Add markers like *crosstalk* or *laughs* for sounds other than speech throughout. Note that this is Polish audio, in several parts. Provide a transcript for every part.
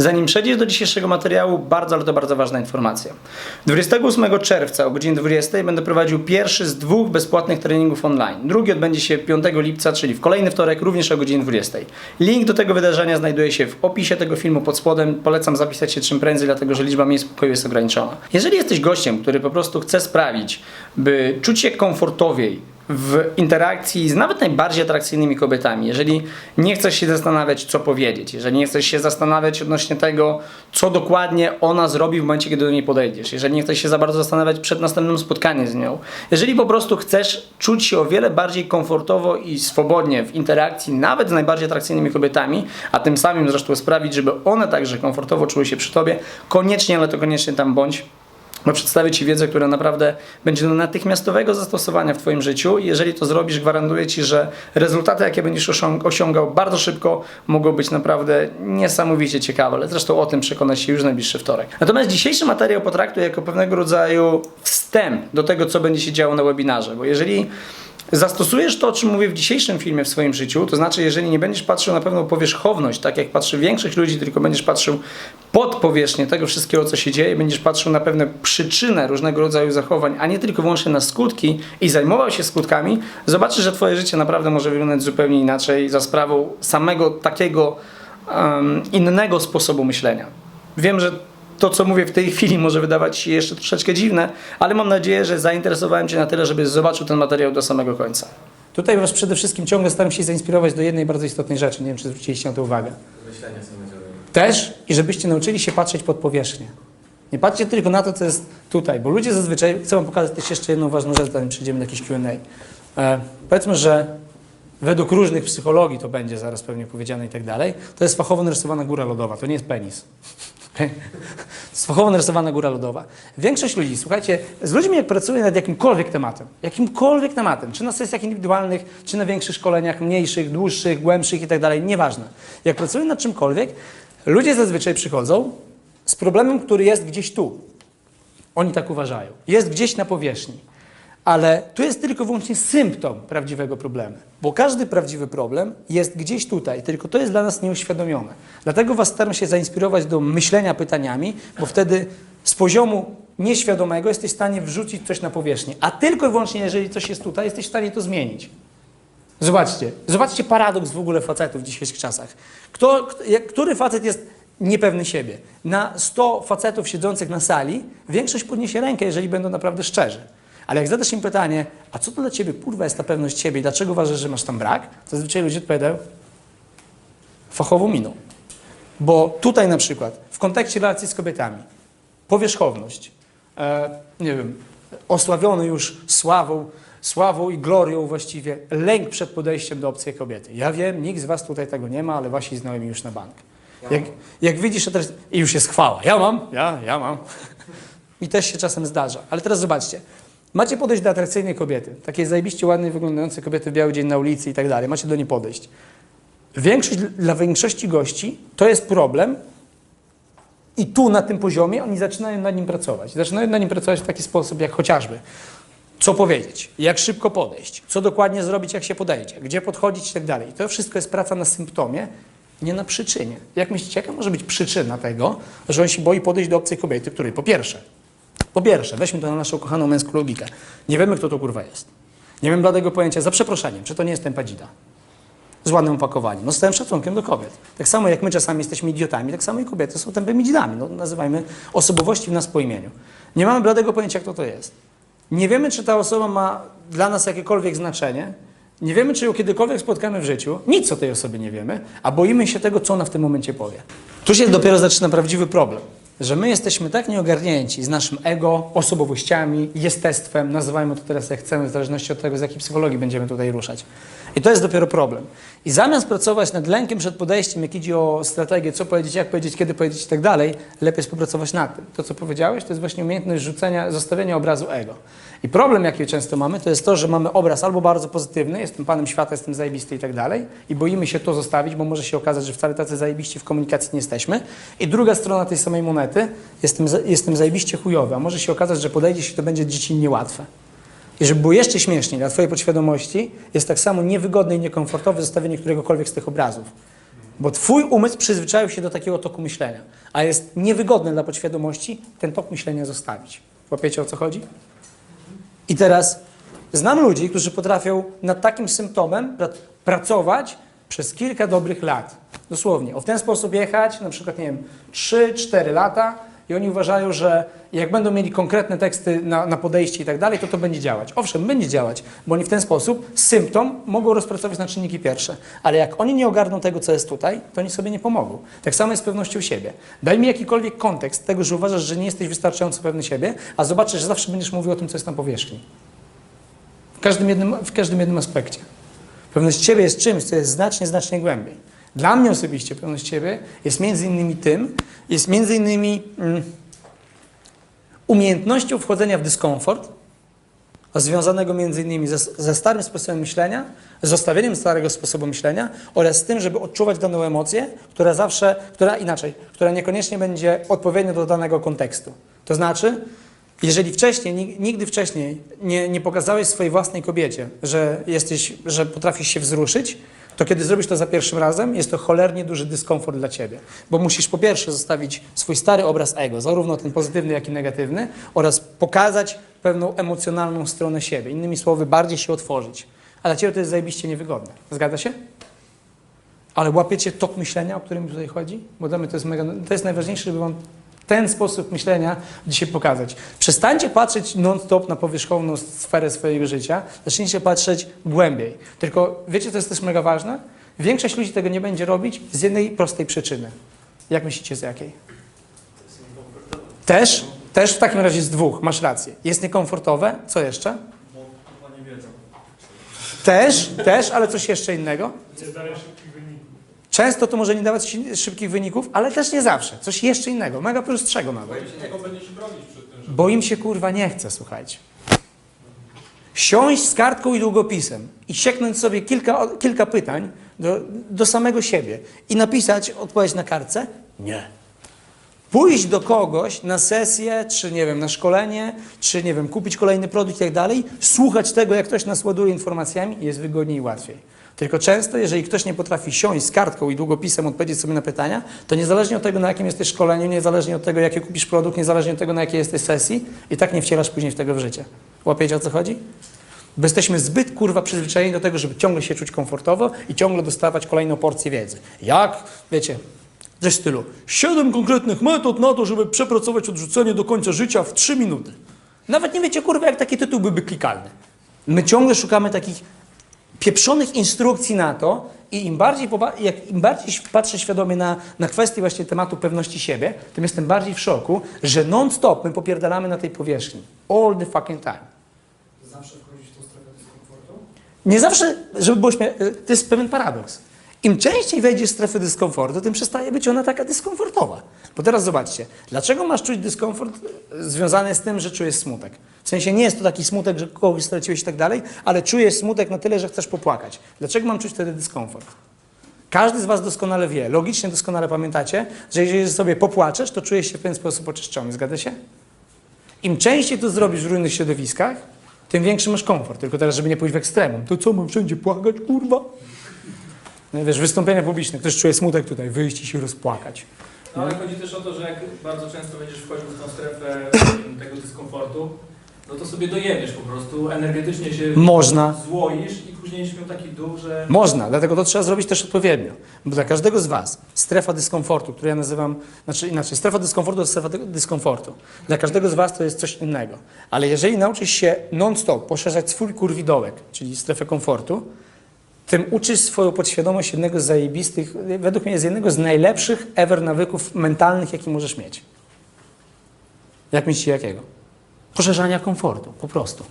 Zanim przejdziesz do dzisiejszego materiału, bardzo, ale to bardzo ważna informacja. 28 czerwca o godzinie 20 będę prowadził pierwszy z dwóch bezpłatnych treningów online. Drugi odbędzie się 5 lipca, czyli w kolejny wtorek, również o godzinie 20. Link do tego wydarzenia znajduje się w opisie tego filmu pod spodem. Polecam zapisać się czym prędzej, dlatego że liczba miejsc w pokoju jest ograniczona. Jeżeli jesteś gościem, który po prostu chce sprawić, by czuć się komfortowiej w interakcji z nawet najbardziej atrakcyjnymi kobietami, jeżeli nie chcesz się zastanawiać, co powiedzieć, jeżeli nie chcesz się zastanawiać odnośnie tego, co dokładnie ona zrobi w momencie, kiedy do niej podejdziesz, jeżeli nie chcesz się za bardzo zastanawiać przed następnym spotkaniem z nią, jeżeli po prostu chcesz czuć się o wiele bardziej komfortowo i swobodnie w interakcji nawet z najbardziej atrakcyjnymi kobietami, a tym samym zresztą sprawić, żeby one także komfortowo czuły się przy Tobie, koniecznie, ale to koniecznie tam bądź bo przedstawię Ci wiedzę, która naprawdę będzie do natychmiastowego zastosowania w Twoim życiu. I jeżeli to zrobisz, gwarantuję Ci, że rezultaty, jakie będziesz osiąg- osiągał bardzo szybko, mogą być naprawdę niesamowicie ciekawe. Ale zresztą o tym przekonasz się już najbliższy wtorek. Natomiast dzisiejszy materiał potraktuję jako pewnego rodzaju wstęp do tego, co będzie się działo na webinarze. Bo jeżeli zastosujesz to, o czym mówię w dzisiejszym filmie w swoim życiu, to znaczy, jeżeli nie będziesz patrzył na pewną powierzchowność, tak jak patrzy większość ludzi, tylko będziesz patrzył pod powierzchnię tego wszystkiego, co się dzieje, będziesz patrzył na pewne przyczyny różnego rodzaju zachowań, a nie tylko wyłącznie na skutki i zajmował się skutkami, zobaczysz, że Twoje życie naprawdę może wyglądać zupełnie inaczej za sprawą samego takiego um, innego sposobu myślenia. Wiem, że to, co mówię w tej chwili, może wydawać się jeszcze troszeczkę dziwne, ale mam nadzieję, że zainteresowałem Cię na tyle, żebyś zobaczył ten materiał do samego końca. Tutaj Was przede wszystkim ciągle staram się zainspirować do jednej bardzo istotnej rzeczy. Nie wiem, czy zwróciliście na to uwagę. Też i żebyście nauczyli się patrzeć pod powierzchnię. Nie patrzcie tylko na to, co jest tutaj, bo ludzie zazwyczaj, chcę Wam pokazać też jeszcze jedną ważną rzecz, zanim przejdziemy do jakiejś Q&A. E, powiedzmy, że według różnych psychologii to będzie zaraz pewnie powiedziane i tak dalej, to jest fachowo narysowana góra lodowa, to nie jest penis. Fachowo narysowana góra lodowa. Większość ludzi, słuchajcie, z ludźmi jak pracuję nad jakimkolwiek tematem, jakimkolwiek tematem, czy na sesjach indywidualnych, czy na większych szkoleniach, mniejszych, dłuższych, głębszych i tak dalej, nieważne. Jak pracuję nad czymkolwiek, ludzie zazwyczaj przychodzą z problemem, który jest gdzieś tu. Oni tak uważają. Jest gdzieś na powierzchni. Ale tu jest tylko wyłącznie symptom prawdziwego problemu. Bo każdy prawdziwy problem jest gdzieś tutaj, tylko to jest dla nas nieuświadomione. Dlatego Was staram się zainspirować do myślenia pytaniami, bo wtedy z poziomu nieświadomego jesteś w stanie wrzucić coś na powierzchnię. A tylko i wyłącznie, jeżeli coś jest tutaj, jesteś w stanie to zmienić. Zobaczcie, zobaczcie paradoks w ogóle facetów w dzisiejszych czasach. Kto, który facet jest niepewny siebie? Na 100 facetów siedzących na sali, większość podniesie rękę, jeżeli będą naprawdę szczerzy. Ale jak zadasz im pytanie, a co to dla ciebie kurwa jest ta pewność siebie i dlaczego uważasz, że masz tam brak? To zazwyczaj ludzie odpowiadają fachową miną. Bo tutaj na przykład, w kontekście relacji z kobietami, powierzchowność, e, nie wiem, osławiony już sławą, sławą i glorią właściwie, lęk przed podejściem do obcej kobiety. Ja wiem, nikt z was tutaj tego nie ma, ale wasi znajomi już na bank. Jak, jak widzisz, to teraz, i już jest chwała. Ja mam, ja, ja mam. *laughs* I też się czasem zdarza. Ale teraz zobaczcie. Macie podejść do atrakcyjnej kobiety, takiej zajebiście ładnej, wyglądającej kobiety w biały dzień na ulicy i tak dalej. Macie do niej podejść. Większość, dla większości gości to jest problem i tu na tym poziomie oni zaczynają nad nim pracować. Zaczynają nad nim pracować w taki sposób, jak chociażby co powiedzieć, jak szybko podejść, co dokładnie zrobić, jak się podejdzie, gdzie podchodzić i tak dalej. To wszystko jest praca na symptomie, nie na przyczynie. Jak myślicie, jaka może być przyczyna tego, że on się boi podejść do obcej kobiety, której po pierwsze, po pierwsze, weźmy to na naszą kochaną męską logikę. Nie wiemy, kto to kurwa jest. Nie wiem bladego pojęcia, za przeproszeniem, czy to nie jest tempadzida. Z ładnym opakowaniem. No z całym szacunkiem do kobiet. Tak samo jak my czasami jesteśmy idiotami, tak samo i kobiety są tępymi dzidami. No, nazywajmy osobowości w nas po imieniu. Nie mamy bladego pojęcia, kto to jest. Nie wiemy, czy ta osoba ma dla nas jakiekolwiek znaczenie. Nie wiemy, czy ją kiedykolwiek spotkamy w życiu. Nic o tej osobie nie wiemy, a boimy się tego, co ona w tym momencie powie. Tu się dopiero zaczyna prawdziwy problem. Że my jesteśmy tak nieogarnięci z naszym ego, osobowościami, jestestwem, nazywajmy to teraz jak chcemy, w zależności od tego, z jakiej psychologii będziemy tutaj ruszać. I to jest dopiero problem. I zamiast pracować nad lękiem przed podejściem, jak idzie o strategię, co powiedzieć, jak powiedzieć, kiedy powiedzieć i tak dalej, lepiej jest popracować nad tym. To, co powiedziałeś, to jest właśnie umiejętność rzucenia, zostawienia obrazu ego. I problem, jaki często mamy, to jest to, że mamy obraz albo bardzo pozytywny, jestem panem świata, jestem zajebisty i tak dalej, i boimy się to zostawić, bo może się okazać, że wcale tacy zajebiści w komunikacji nie jesteśmy. I druga strona tej samej monety, jestem, jestem zajebiście chujowy, a może się okazać, że podejdzie się, to będzie dziecinnie łatwe. I żeby było jeszcze śmieszniej dla Twojej podświadomości, jest tak samo niewygodne i niekomfortowe zostawienie któregokolwiek z tych obrazów. Bo twój umysł przyzwyczaił się do takiego toku myślenia, a jest niewygodne dla podświadomości ten tok myślenia zostawić. Łapiecie o co chodzi? I teraz znam ludzi, którzy potrafią nad takim symptomem pra- pracować przez kilka dobrych lat. Dosłownie. O w ten sposób jechać, na przykład, nie wiem, 3-4 lata i oni uważają, że jak będą mieli konkretne teksty na, na podejście i tak dalej, to to będzie działać. Owszem, będzie działać, bo oni w ten sposób symptom mogą rozpracować na czynniki pierwsze. Ale jak oni nie ogarną tego, co jest tutaj, to oni sobie nie pomogą. Tak samo jest z pewnością siebie. Daj mi jakikolwiek kontekst tego, że uważasz, że nie jesteś wystarczająco pewny siebie, a zobaczysz, że zawsze będziesz mówił o tym, co jest na powierzchni. W każdym jednym, w każdym jednym aspekcie. Pewność siebie jest czymś, co jest znacznie, znacznie głębiej. Dla mnie osobiście pewność siebie jest między innymi tym, jest między innymi mm, umiejętnością wchodzenia w dyskomfort, związanego między innymi ze, ze starym sposobem myślenia, zostawieniem starego sposobu myślenia oraz z tym, żeby odczuwać daną emocję, która zawsze, która inaczej, która niekoniecznie będzie odpowiednia do danego kontekstu. To znaczy, jeżeli wcześniej, nig- nigdy wcześniej nie, nie pokazałeś swojej własnej kobiecie, że, jesteś, że potrafisz się wzruszyć, to kiedy zrobisz to za pierwszym razem, jest to cholernie duży dyskomfort dla ciebie. Bo musisz po pierwsze zostawić swój stary obraz ego, zarówno ten pozytywny, jak i negatywny, oraz pokazać pewną emocjonalną stronę siebie. Innymi słowy, bardziej się otworzyć. A dla ciebie to jest zajebiście niewygodne. Zgadza się? Ale łapiecie tok myślenia, o którym tutaj chodzi? Bo dla mnie to jest, mega, to jest najważniejsze, żeby wam ten sposób myślenia dzisiaj pokazać. Przestańcie patrzeć non-stop na powierzchowną sferę swojego życia, zacznijcie patrzeć głębiej. Tylko wiecie, co jest też mega ważne? Większość ludzi tego nie będzie robić z jednej prostej przyczyny. Jak myślicie, z jakiej? Też? Też w takim razie z dwóch, masz rację. Jest niekomfortowe, co jeszcze? Też, też, ale coś jeszcze innego. Nie szybkich wyników. Często to może nie dawać szybkich wyników, ale też nie zawsze. Coś jeszcze innego, mega prostszego nawet. Tego będzie się bronić przed tym, że Bo im się kurwa nie chce, słuchajcie. Siąść z kartką i długopisem i sieknąć sobie kilka, kilka pytań do, do samego siebie i napisać odpowiedź na kartce? Nie. Pójść do kogoś na sesję, czy nie wiem, na szkolenie, czy nie wiem, kupić kolejny produkt i tak dalej, słuchać tego, jak ktoś nas ładuje informacjami, jest wygodniej i łatwiej. Tylko często, jeżeli ktoś nie potrafi siąść z kartką i długopisem, odpowiedzieć sobie na pytania, to niezależnie od tego, na jakim jesteś szkoleniu, niezależnie od tego, jaki kupisz produkt, niezależnie od tego, na jakiej jesteś sesji, i tak nie wcielasz później w tego w życie. Łapiecie o co chodzi? Bo jesteśmy zbyt kurwa przyzwyczajeni do tego, żeby ciągle się czuć komfortowo i ciągle dostawać kolejną porcję wiedzy. Jak? Wiecie, ze stylu siedem konkretnych metod na to, żeby przepracować odrzucenie do końca życia w trzy minuty. Nawet nie wiecie, kurwa, jak taki tytuł byłby klikalny. My ciągle szukamy takich pieprzonych instrukcji na to i im bardziej, jak im bardziej patrzę świadomie na, na kwestię właśnie tematu pewności siebie, tym jestem bardziej w szoku, że non-stop my popierdalamy na tej powierzchni. All the fucking time. zawsze wchodzić w tą strefę dyskomfortu. Nie zawsze, żeby było śmie- to jest pewien paradoks. Im częściej wejdziesz w strefę dyskomfortu, tym przestaje być ona taka dyskomfortowa. Bo teraz zobaczcie, dlaczego masz czuć dyskomfort e, związany z tym, że czujesz smutek? W sensie nie jest to taki smutek, że kogoś straciłeś i tak dalej, ale czujesz smutek na tyle, że chcesz popłakać. Dlaczego mam czuć wtedy dyskomfort? Każdy z Was doskonale wie, logicznie doskonale pamiętacie, że jeżeli sobie popłaczesz, to czujesz się w pewien sposób oczyszczony. Zgadza się? Im częściej to zrobisz w różnych środowiskach, tym większy masz komfort. Tylko teraz, żeby nie pójść w ekstremum. To co, mam wszędzie płakać, kurwa? No, wiesz, wystąpienia publiczne. Ktoś czuje smutek tutaj, wyjść i się rozpłakać. No ale chodzi też o to, że jak bardzo często będziesz wchodził w tą strefę tego dyskomfortu, no to sobie dojebiesz po prostu, energetycznie się Można. złoisz i później będziesz miał taki duch, że Można, dlatego to trzeba zrobić też odpowiednio. Bo dla każdego z Was strefa dyskomfortu, którą ja nazywam, znaczy inaczej, strefa dyskomfortu to strefa dy- dyskomfortu. Dla każdego z Was to jest coś innego. Ale jeżeli nauczysz się non-stop poszerzać swój kurwidołek, czyli strefę komfortu, tym uczysz swoją podświadomość jednego z zajebistych, według mnie jest jednego z najlepszych ever nawyków mentalnych, jaki możesz mieć. Jak myślicie jakiego? Poszerzania komfortu, po prostu.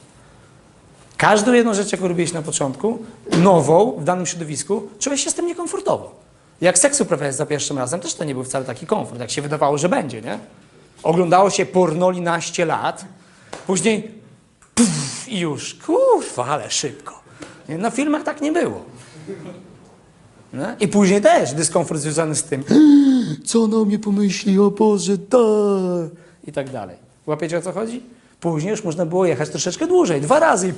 Każdą jedną rzecz, jaką robiłeś na początku, nową w danym środowisku, czułeś się z tym niekomfortowo. Jak seks uprawiałeś za pierwszym razem, też to nie był wcale taki komfort, jak się wydawało, że będzie, nie? Oglądało się pornoli naście lat, później puf, i już, kurwa, ale szybko. Na filmach tak nie było. Nie? I później też dyskomfort związany z tym, *gasps* co na mnie pomyśli, o Boże, da, i tak dalej. Łapiecie o co chodzi? Później już można było jechać troszeczkę dłużej, dwa razy i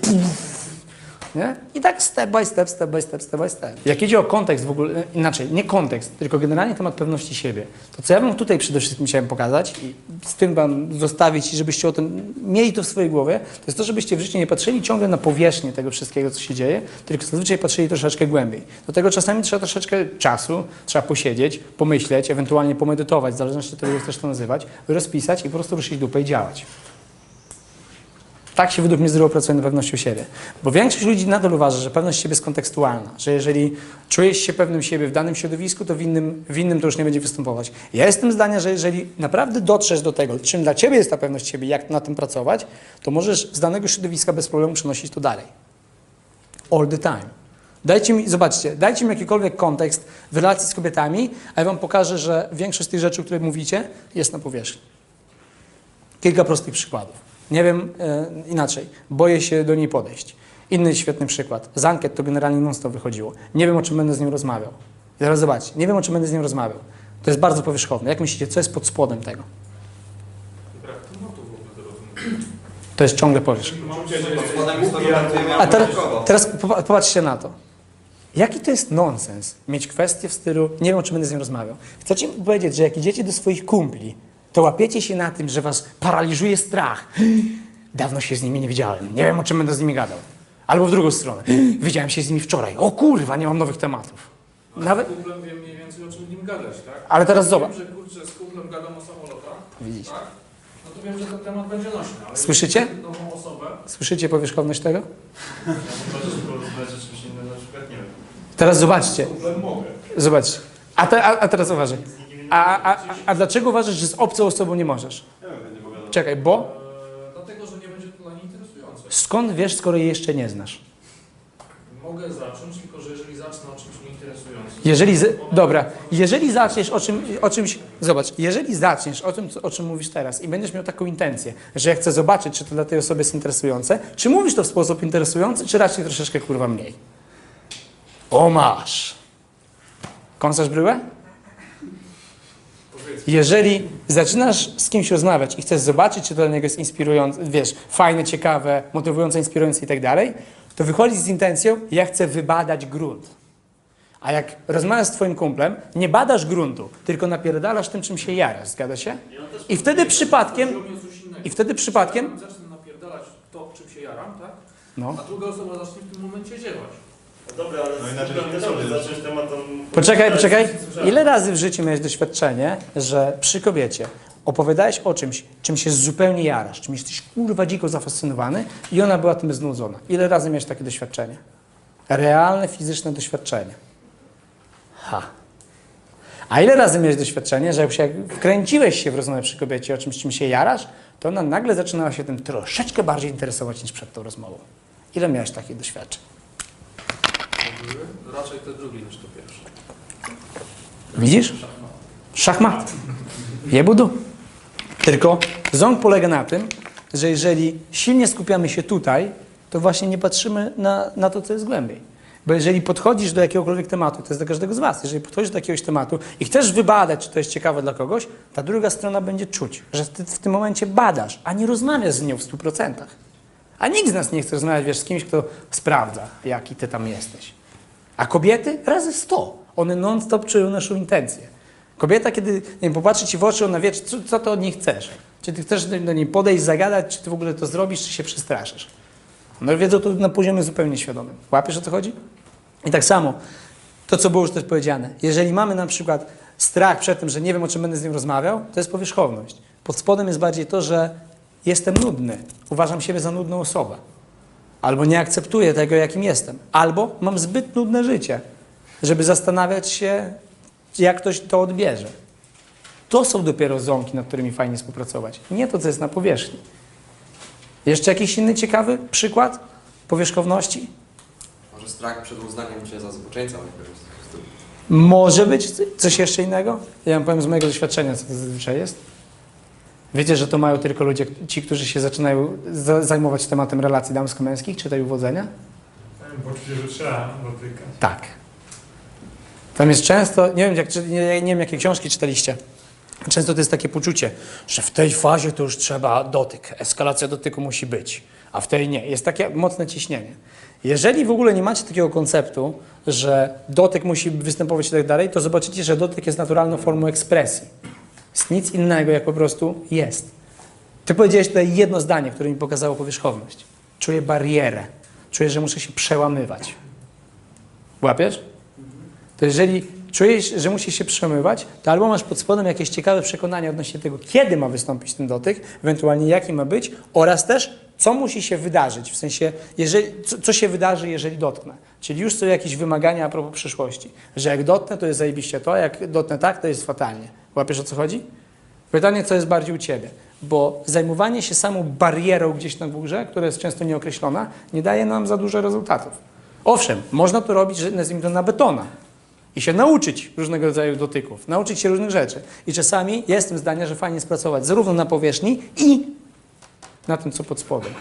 Nie? I tak step by step, step by step, step by step. Jak idzie o kontekst w ogóle, inaczej, nie kontekst, tylko generalnie temat pewności siebie, to co ja bym tutaj przede wszystkim chciałem pokazać i z tym wam zostawić, żebyście o tym mieli to w swojej głowie, to jest to, żebyście w życiu nie patrzyli ciągle na powierzchnię tego wszystkiego, co się dzieje, tylko zazwyczaj patrzyli troszeczkę głębiej. Do tego czasami trzeba troszeczkę czasu, trzeba posiedzieć, pomyśleć, ewentualnie pomedytować, w zależności od tego, jak chcesz to nazywać, rozpisać i po prostu ruszyć dupę i działać. Tak się według mnie zdrowo pracuje nad pewnością siebie. Bo większość ludzi nadal uważa, że pewność siebie jest kontekstualna, że jeżeli czujesz się pewnym siebie w danym środowisku, to w innym, w innym to już nie będzie występować. Ja jestem zdania, że jeżeli naprawdę dotrzesz do tego, czym dla ciebie jest ta pewność siebie, jak na tym pracować, to możesz z danego środowiska bez problemu przenosić to dalej. All the time. Dajcie mi, zobaczcie, dajcie mi jakikolwiek kontekst w relacji z kobietami, a ja wam pokażę, że większość z tych rzeczy, o których mówicie, jest na powierzchni. Kilka prostych przykładów. Nie wiem e, inaczej. Boję się do niej podejść. Inny świetny przykład. Z ankiet to generalnie non wychodziło. Nie wiem, o czym będę z nią rozmawiał. I teraz zobaczcie, nie wiem, o czym będę z nią rozmawiał. To jest bardzo powierzchowne. Jak myślicie, co jest pod spodem tego? To jest ciągle powierzchowne. A teraz, teraz popa- popatrzcie na to. Jaki to jest nonsens mieć kwestię w stylu, nie wiem o czym będę z nią rozmawiał. Chcecie mi powiedzieć, że jak idziecie do swoich kumpli, to łapiecie się na tym, że was paraliżuje strach. Dawno się z nimi nie widziałem, nie wiem o czym będę z nimi gadał. Albo w drugą stronę. Widziałem się z nimi wczoraj. O kurwa, nie mam nowych tematów. Nawet, Z kumplem wiem mniej więcej o czym nim gadać, tak? ale teraz zobacz. Wiem, że kurczę, z kumplem gadam o samolotach, Widzicie. tak? No to wiem, że ten temat będzie nośny, ale Słyszycie? nową osobę, Słyszycie powierzchowność tego? Ja poproszę, żeby porozmawiać o czymś innym, na przykład, nie wiem, Teraz z zobaczcie. kumplem mogę. Zobaczcie. A, te, a, a teraz uważaj. A, a, a, a dlaczego uważasz, że z obcą osobą nie możesz? nie wiem, będzie pogadał. Czekaj, bo Eee, dlatego, że nie będzie to dla niej interesujące. skąd wiesz, skoro jej jeszcze nie znasz? Mogę zacząć, tylko że jeżeli zacznę o czymś nieinteresującym. Jeżeli, z, dobra, jeżeli zaczniesz o, czym, o czymś, zobacz, jeżeli zaczniesz o tym, co, o czym mówisz teraz i będziesz miał taką intencję, że ja chcę zobaczyć, czy to dla tej osoby jest interesujące, czy mówisz to w sposób interesujący, czy raczej troszeczkę kurwa mniej? O masz! Kąsasz bryłę? Jeżeli zaczynasz z kimś rozmawiać i chcesz zobaczyć, czy to dla niego jest inspirujące, wiesz, fajne, ciekawe, motywujące, inspirujące i tak dalej, to wychodzisz z intencją, ja chcę wybadać grunt. A jak rozmawiasz z twoim kumplem, nie badasz gruntu, tylko napierdalasz tym, czym się jarasz, zgadza się? I wtedy przypadkiem, i wtedy przypadkiem, zacznę napierdalać to, czym się jaram, tak? no. A druga osoba zacznie w tym momencie ziewać. No dobra, ale No inaczej nie zacząć. Poczekaj, poczekaj. Ile razy w życiu miałeś doświadczenie, że przy kobiecie opowiadałeś o czymś, czym się zupełnie jarasz, czym jesteś kurwa dziko zafascynowany i ona była tym znudzona? Ile razy miałeś takie doświadczenie? Realne, fizyczne doświadczenie. Ha. A ile razy miałeś doświadczenie, że jak się jak wkręciłeś się w rozmowę przy kobiecie o czymś, czym się jarasz, to ona nagle zaczynała się tym troszeczkę bardziej interesować niż przed tą rozmową? Ile miałeś takich doświadczeń? Były raczej te drugie niż to pierwsze. Widzisz? Szachmat. Jebudu. Tylko ząg polega na tym, że jeżeli silnie skupiamy się tutaj, to właśnie nie patrzymy na, na to, co jest głębiej. Bo jeżeli podchodzisz do jakiegokolwiek tematu, to jest dla każdego z Was, jeżeli podchodzisz do jakiegoś tematu i chcesz wybadać, czy to jest ciekawe dla kogoś, ta druga strona będzie czuć, że Ty w tym momencie badasz, a nie rozmawiasz z nią w 100%. A nikt z nas nie chce rozmawiać wiesz, z kimś, kto sprawdza, jaki Ty tam jesteś. A kobiety razy 100. One non-stop czują naszą intencję. Kobieta, kiedy nie wiem, popatrzy ci w oczy, ona wie, co, co to od niej chcesz. Czy ty chcesz do, niej podejść, zagadać, czy ty w ogóle to zrobisz, czy się przestraszysz. One wiedzą to na poziomie zupełnie świadomym. Łapiesz o co chodzi? I tak samo, to co było już też powiedziane. Jeżeli mamy na przykład strach przed tym, że nie wiem, o czym będę z nim rozmawiał, to jest powierzchowność. Pod spodem jest bardziej to, że jestem nudny. Uważam siebie za nudną osobę. Albo nie akceptuję tego, jakim jestem. Albo mam zbyt nudne życie, żeby zastanawiać się, jak ktoś to odbierze. To są dopiero ząbki, nad którymi fajnie współpracować. Nie to, co jest na powierzchni. Jeszcze jakiś inny ciekawy przykład powierzchowności? Może strach przed uznaniem cię za zboczeńca najpierw. Może być coś jeszcze innego? Ja wam powiem z mojego doświadczenia, co to zazwyczaj jest. Wiecie, że to mają tylko ludzie, ci, którzy się zaczynają za- zajmować tematem relacji damsko-męskich, czy tej uwodzenia? Poczucie, że trzeba dotykać. Tak. Tam jest często, nie wiem, jak, nie, nie wiem jakie książki czytaliście, często to jest takie poczucie, że w tej fazie to już trzeba dotyk, eskalacja dotyku musi być. a w tej nie. Jest takie mocne ciśnienie. Jeżeli w ogóle nie macie takiego konceptu, że dotyk musi występować i tak dalej, to zobaczycie, że dotyk jest naturalną formą ekspresji. Jest nic innego, jak po prostu jest. Ty powiedziałeś tutaj jedno zdanie, które mi pokazało powierzchowność. Czuję barierę. Czuję, że muszę się przełamywać. Łapiesz? To jeżeli czujesz, że musisz się przełamywać, to albo masz pod spodem jakieś ciekawe przekonania odnośnie tego, kiedy ma wystąpić ten dotyk, ewentualnie jaki ma być, oraz też, co musi się wydarzyć, w sensie, jeżeli, co, co się wydarzy, jeżeli dotknę. Czyli już są jakieś wymagania a propos przyszłości, że jak dotknę, to jest zajebiście to, jak dotknę tak, to jest fatalnie. Łapiesz o co chodzi? Pytanie, co jest bardziej u Ciebie, bo zajmowanie się samą barierą gdzieś na górze, która jest często nieokreślona, nie daje nam za dużo rezultatów. Owszem, można to robić, nazwijmy to na betona i się nauczyć różnego rodzaju dotyków, nauczyć się różnych rzeczy. I czasami jestem zdania, że fajnie jest pracować zarówno na powierzchni i na tym, co pod spodem.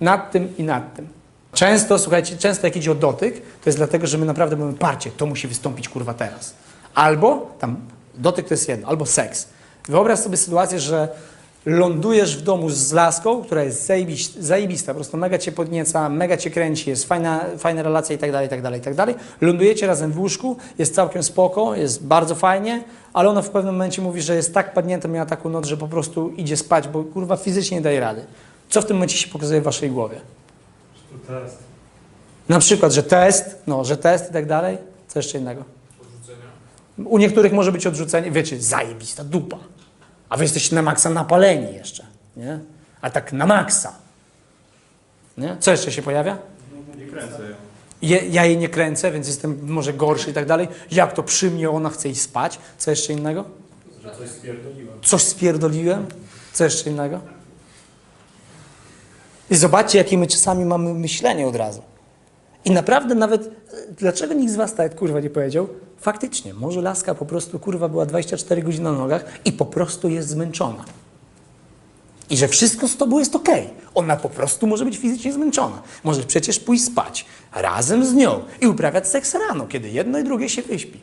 Nad tym i nad tym. Często, słuchajcie, często jak idzie o dotyk, to jest dlatego, że my naprawdę mamy parcie, to musi wystąpić kurwa teraz. Albo, tam, dotyk to jest jedno, albo seks. Wyobraź sobie sytuację, że lądujesz w domu z laską, która jest zajebista, po prostu mega cię podnieca, mega cię kręci, jest fajna, fajna relacja i tak dalej, i tak dalej, i tak dalej. Lądujecie razem w łóżku, jest całkiem spoko, jest bardzo fajnie, ale ona w pewnym momencie mówi, że jest tak padnięta, miała taką noc, że po prostu idzie spać, bo kurwa fizycznie nie daje rady. Co w tym momencie się pokazuje w waszej głowie? To test. Na przykład, że test, no, że test i tak dalej. Co jeszcze innego? Odrzucenia. U niektórych może być odrzucenie, wiecie, zajebista dupa. A wy jesteście na maksa napaleni jeszcze, nie? A tak na maksa. Nie? Co jeszcze się pojawia? Nie kręcę. Je, ja jej nie kręcę, więc jestem może gorszy i tak dalej. Jak to przy mnie ona chce iść spać? Co jeszcze innego? Że coś spierdoliłem. Coś spierdoliłem? Co jeszcze innego? I zobaczcie, jakie my czasami mamy myślenie od razu. I naprawdę nawet, dlaczego nikt z was tak kurwa nie powiedział? Faktycznie, może laska po prostu kurwa była 24 godziny na nogach i po prostu jest zmęczona. I że wszystko z tobą jest okej. Ona po prostu może być fizycznie zmęczona. Może przecież pójść spać razem z nią i uprawiać seks rano, kiedy jedno i drugie się wyśpi.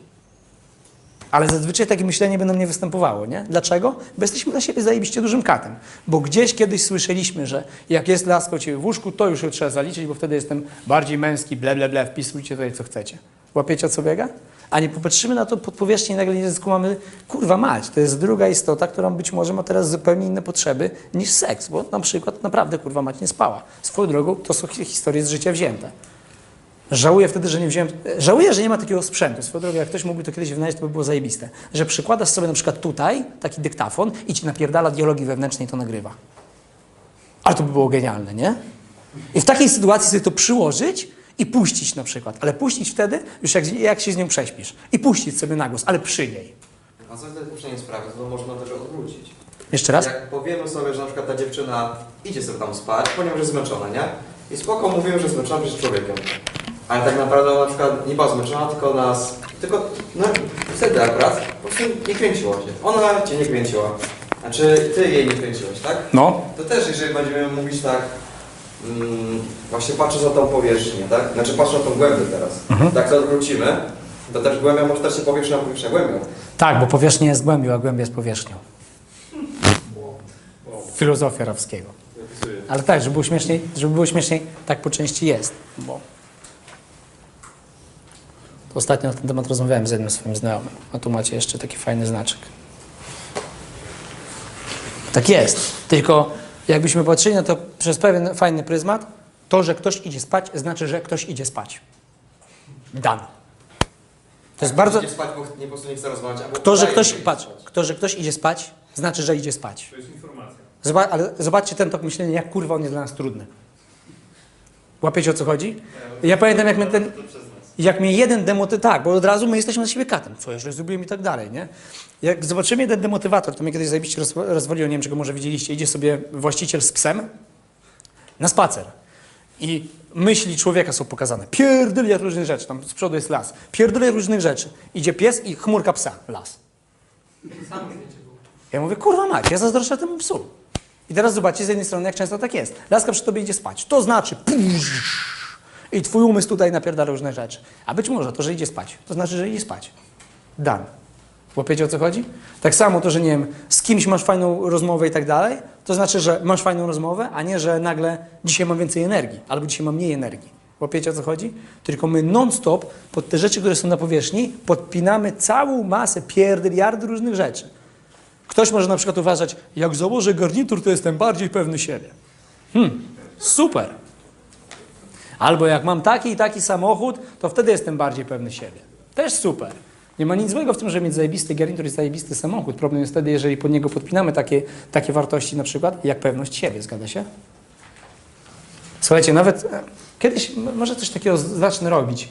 Ale zazwyczaj takie myślenie nam nie występowało, nie? Dlaczego? Bo jesteśmy dla siebie zajebiście dużym katem. Bo gdzieś kiedyś słyszeliśmy, że jak jest laska u Ciebie w łóżku, to już trzeba zaliczyć, bo wtedy jestem bardziej męski, ble, ble, ble, wpisujcie tutaj co chcecie. Łapiecie o co biega? A nie popatrzymy na to pod powierzchnię i nagle nie skumamy, kurwa mać, to jest druga istota, która być może ma teraz zupełnie inne potrzeby niż seks, bo na przykład naprawdę kurwa mać nie spała. Swoją drogą to są hi- historie z życia wzięte. Żałuję wtedy, że nie wziąłem. Żałuję, że nie ma takiego sprzętu. Swoją drogą, jak ktoś mógłby to kiedyś wynaleźć, to by było zajebiste. Że przykładasz sobie na przykład tutaj taki dyktafon i ci napierdala dialogi wewnętrznej to nagrywa. Ale to by było genialne, nie? I w takiej sytuacji sobie to przyłożyć i puścić na przykład. Ale puścić wtedy, już jak, jak się z nią prześpisz. I puścić sobie na głos, ale przy niej. A co to puszczenie sprawy, to można też odwrócić. Jeszcze raz? Jak powiemy sobie, że na przykład ta dziewczyna idzie sobie tam spać, ponieważ jest zmęczona, nie? I spoko mówimy, że zmęczona, jest człowiekiem. Ale tak naprawdę ona na przykład nie była zmęczona, tylko nas... Tylko, no wtedy akurat po prostu nie kręciło się. Ona cię nie kręciła. Znaczy, ty jej nie kręciłeś, tak? No. To też, jeżeli będziemy mówić tak, mm, właśnie patrząc na tą powierzchnię, tak? Znaczy patrząc na tą głębię teraz. Mhm. Tak to odwrócimy, to też głębia może też się powierzchnia, powierzchnia głębią. Tak, bo powierzchnia jest głębią, a głębia jest powierzchnią. Filozofia Rawskiego. Ale tak, żeby było śmieszniej, żeby było śmieszniej, tak po części jest, bo ostatnio na ten temat rozmawiałem z jednym swoim znajomym, a tu macie jeszcze taki fajny znaczek. Tak jest, tylko jakbyśmy patrzyli na to przez pewien fajny pryzmat, to, że ktoś idzie spać, znaczy, że ktoś idzie spać. Dan. To jest bardzo... Nie spać, bo nie, po prostu nie chce rozmawiać. albo To, że udaje, ktoś, idzie patrz, spać. to, że ktoś idzie spać, znaczy, że idzie spać. To jest informacja. Ale zobaczcie ten tok myślenia, jak kurwa on jest dla nas trudny. Łapiecie o co chodzi? Ja pamiętam, jak mnie ten, To przez jak mnie jeden demotywator, tak, bo od razu my jesteśmy na siebie katem, co jeżeli zrobiłem i tak dalej, nie? Jak zobaczymy jeden demotywator, to mnie kiedyś zajebiście roz, rozwaliło, nie wiem, czy go może widzieliście, idzie sobie właściciel z psem na spacer i myśli człowieka są pokazane, pierdolę różnych rzeczy, tam z przodu jest las, pierdolę różnych rzeczy, idzie pies i chmurka psa, las. Ja mówię, kurwa mać, ja zazdroszczę temu psu. I teraz zobaczcie z jednej strony, jak często tak jest. Laska przy tobie idzie spać. To znaczy pusz, i twój umysł tutaj napierdala różne rzeczy. A być może to, że idzie spać, to znaczy, że idzie spać. Dan. Łapiecie o co chodzi? Tak samo to, że nie wiem, z kimś masz fajną rozmowę i tak dalej, to znaczy, że masz fajną rozmowę, a nie, że nagle dzisiaj mam więcej energii, albo dzisiaj mam mniej energii. Łapiecie o co chodzi? Tylko my non-stop pod te rzeczy, które są na powierzchni, podpinamy całą masę pierdyliardy różnych rzeczy. Ktoś może na przykład uważać, jak założę garnitur, to jestem bardziej pewny siebie. Hmm, super. Albo jak mam taki i taki samochód, to wtedy jestem bardziej pewny siebie. Też super. Nie ma nic złego w tym, żeby mieć zajebisty garnitur i zajebisty samochód. Problem jest wtedy, jeżeli pod niego podpinamy takie, takie wartości na przykład, jak pewność siebie, zgadza się? Słuchajcie, nawet e, kiedyś może coś takiego zacznę robić,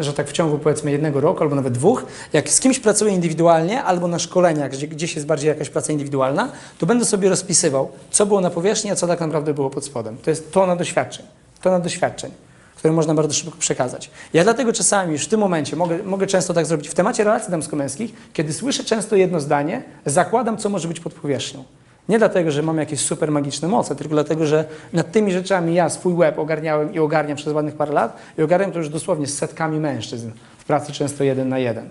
że tak w ciągu powiedzmy jednego roku albo nawet dwóch, jak z kimś pracuję indywidualnie albo na szkoleniach, gdzie gdzieś jest bardziej jakaś praca indywidualna, to będę sobie rozpisywał, co było na powierzchni, a co tak naprawdę było pod spodem. To jest tona doświadczeń, tona doświadczeń, które można bardzo szybko przekazać. Ja dlatego czasami już w tym momencie mogę, mogę często tak zrobić w temacie relacji damsko-męskich, kiedy słyszę często jedno zdanie, zakładam, co może być pod powierzchnią. Nie dlatego, że mam jakieś super magiczne moce, tylko dlatego, że nad tymi rzeczami ja swój łeb ogarniałem i ogarniam przez ładnych parę lat i ogarniam to już dosłownie z setkami mężczyzn w pracy często jeden na jeden.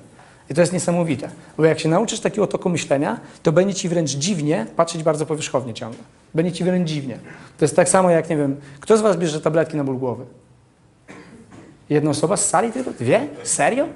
I to jest niesamowite, bo jak się nauczysz takiego toku myślenia, to będzie ci wręcz dziwnie patrzeć bardzo powierzchownie ciągle. Będzie ci wręcz dziwnie. To jest tak samo jak, nie wiem, kto z was bierze tabletki na ból głowy? Jedna osoba z sali tylko? Dwie? Serio?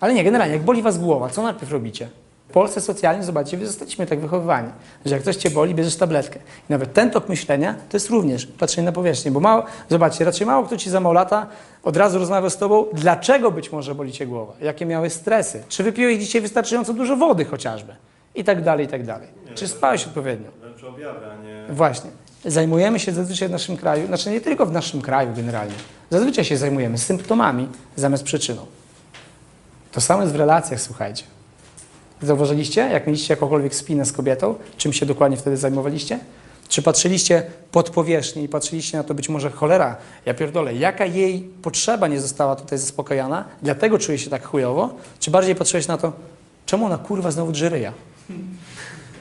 Ale nie, generalnie, jak boli was głowa, co najpierw robicie? W Polsce socjalnie, zobaczcie, zostaliśmy tak wychowywani, że jak coś cię boli, bierzesz tabletkę. I nawet ten tok myślenia to jest również patrzenie na powierzchnię, bo mało, zobaczcie, raczej mało kto ci za mało lata od razu rozmawia z tobą, dlaczego być może boli cię głowa, jakie miałeś stresy, czy wypiłeś dzisiaj wystarczająco dużo wody chociażby i tak dalej, i tak dalej. Czy spałeś odpowiednio? Wręcz objawy, a nie... Właśnie. Zajmujemy się zazwyczaj w naszym kraju, znaczy nie tylko w naszym kraju generalnie, zazwyczaj się zajmujemy symptomami zamiast przyczyną. To samo jest w relacjach, słuchajcie. Zauważyliście, jak mieliście jakąkolwiek spinę z kobietą, czym się dokładnie wtedy zajmowaliście? Czy patrzyliście pod powierzchnię i patrzyliście na to być może cholera, ja pierdolę, jaka jej potrzeba nie została tutaj zaspokojona, dlatego czuje się tak chujowo? Czy bardziej patrzyłeś na to, czemu ona kurwa znowu drży ryja?